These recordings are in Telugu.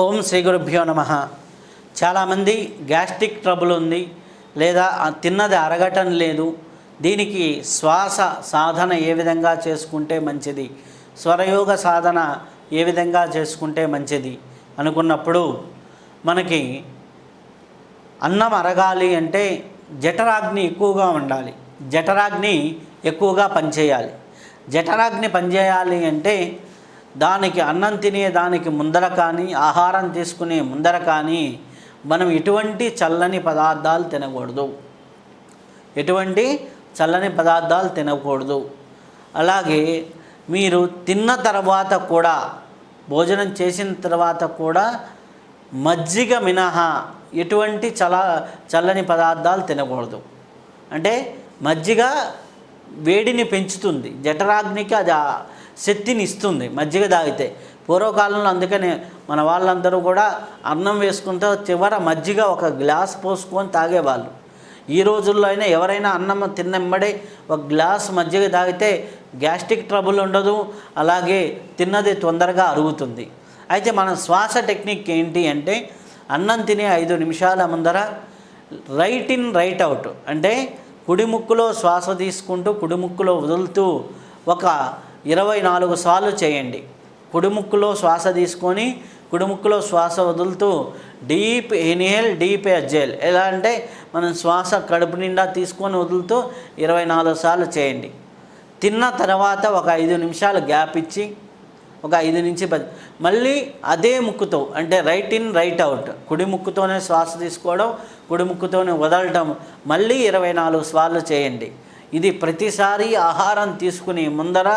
ఓం శ్రీ గురుభ్యో నమ. చాలామంది గ్యాస్ట్రిక్ ట్రబుల్ ఉంది లేదా తిన్నది అరగటం లేదు. దీనికి శ్వాస సాధన ఏ విధంగా చేసుకుంటే మంచిది? స్వరయోగ సాధన ఏ విధంగా చేసుకుంటే మంచిది? అనుకున్నప్పుడు మనకి అన్నం అరగాలి అంటే జఠరాగ్ని ఎక్కువగా ఉండాలి. జఠరాగ్ని ఎక్కువగా పనిచేయాలి. జఠరాగ్ని పనిచేయాలి అంటే దానికి అన్నం తినే దానికి ముందర కానీ ఆహారం తీసుకునే ముందర కానీ మనం ఎటువంటి చల్లని పదార్థాలు తినకూడదు. ఎటువంటి చల్లని పదార్థాలు తినకూడదు. అలాగే మీరు తిన్న తర్వాత కూడా భోజనం చేసిన తర్వాత కూడా మజ్జిగ మినహా ఎటువంటి చల చల్లని పదార్థాలు తినకూడదు. అంటే మజ్జిగ వేడిని పెంచుతుంది. జఠరాగ్నికి అది శక్తిని ఇస్తుంది మజ్జిగ తాగితే. పూర్వకాలంలో అందుకనే మన వాళ్ళందరూ కూడా అన్నం వేసుకుంటే చివర మజ్జిగ ఒక గ్లాస్ పోసుకొని తాగేవాళ్ళు. ఈ రోజుల్లో అయినా ఎవరైనా అన్నం తిన్నెంబడే ఒక గ్లాస్ మజ్జిగ తాగితే గ్యాస్ట్రిక్ ట్రబుల్ ఉండదు అలాగే తిన్నది తొందరగా అరుగుతుంది. అయితే మన శ్వాస టెక్నిక్ ఏంటి అంటే అన్నం తినే ఐదు నిమిషాల ముందర రైట్ ఇన్ రైట్ అవుట్ అంటే కుడి ముక్కులో శ్వాస తీసుకుంటూ కుడి ముక్కులో వదులుతూ ఒక ఇరవై నాలుగు సార్లు చేయండి. కుడిముక్కులో శ్వాస తీసుకొని కుడిముక్కులో శ్వాస వదులుతూ డీప్ ఇన్హేల్ డీప్ ఎజ్జేల్ ఎలా అంటే మనం శ్వాస కడుపు నిండా తీసుకొని వదులుతూ ఇరవై నాలుగు సార్లు చేయండి. తిన్న తర్వాత ఒక ఐదు నిమిషాలు గ్యాప్ ఇచ్చి ఒక ఐదు నుంచి పది. మళ్ళీ అదే ముక్కుతో అంటే రైట్ ఇన్ రైట్ అవుట్. కుడి ముక్కుతోనే శ్వాస తీసుకోవడం కుడి ముక్కుతోనే వదలటం మళ్ళీ ఇరవై నాలుగు సార్లు చేయండి. ఇది ప్రతిసారి ఆహారం తీసుకుని ముందర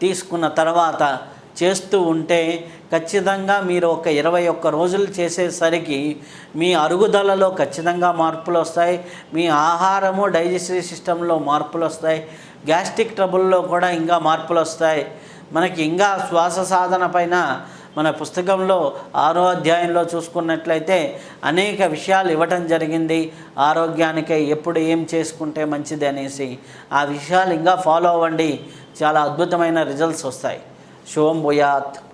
తీసుకున్న తర్వాత చేస్తూ ఉంటే ఖచ్చితంగా మీరు ఒక ఇరవై ఒక్క రోజులు చేసేసరికి మీ అరుగుదలలో ఖచ్చితంగా మార్పులు వస్తాయి. మీ ఆహారము డైజెస్టివ్ సిస్టంలో మార్పులు వస్తాయి. గ్యాస్ట్రిక్ ట్రబుల్లో కూడా ఇంకా మార్పులు వస్తాయి. మనకి ఇంకా శ్వాస సాధన పైన మన పుస్తకంలో ఆరో అధ్యాయంలో చూసుకున్నట్లయితే అనేక విషయాలు ఇవ్వటం జరిగింది. ఆరోగ్యానికై ఎప్పుడు ఏం చేసుకుంటే మంచిది అనేసి ఆ విషయాలు ఇంకా ఫాలో అవ్వండి. చాలా అద్భుతమైన రిజల్ట్స్ వస్తాయి. శుభం భూయాత్.